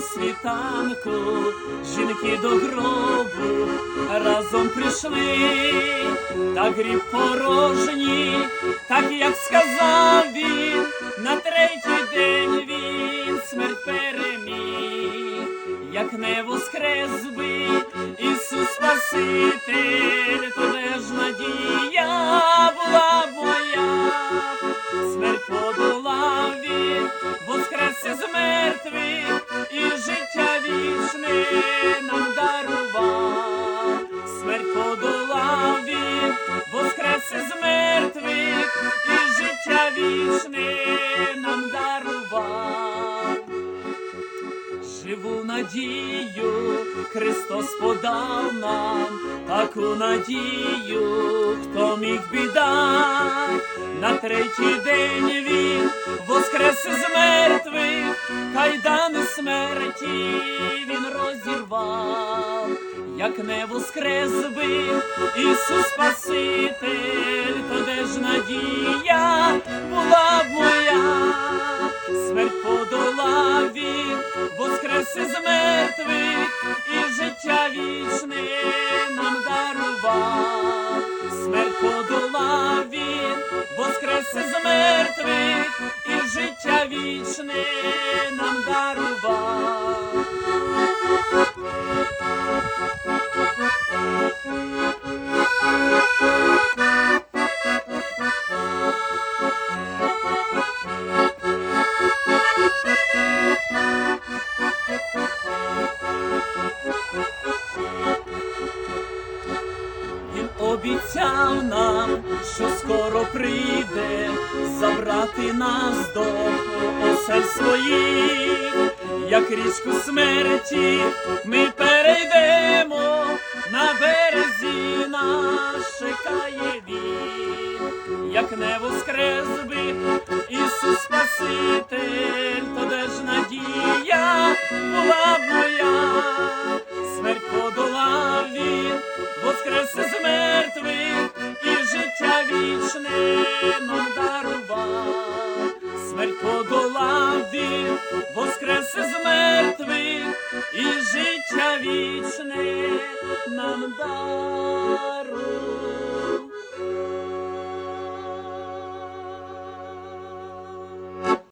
світанку, жінки до гробу разом прийшли, та гріб порожній, так як сказав він, на третій день він смерть переміг, як не воскрес би Ісус Спаситель, надію, Христос подав нам таку надію, хто міг біда. На третій день він воскрес із мертвих, кайдани смерті він розірвав, як не воскрес би Ісус Спаситель, то де ж надія була із і життя вічне нам дарував, смерть подолав він, воскрес з мертвих і життя вічне нам дарував. обіцяв нам, що скоро прийде забрати нас до осель своїх, як річку смерті ми перейдемо на березі нас чекає він, як не воскрес би Ісус Спаситель, то де ж надія була б моя, смерть подолав він, воскрес з мене. Wieczne nam daruj.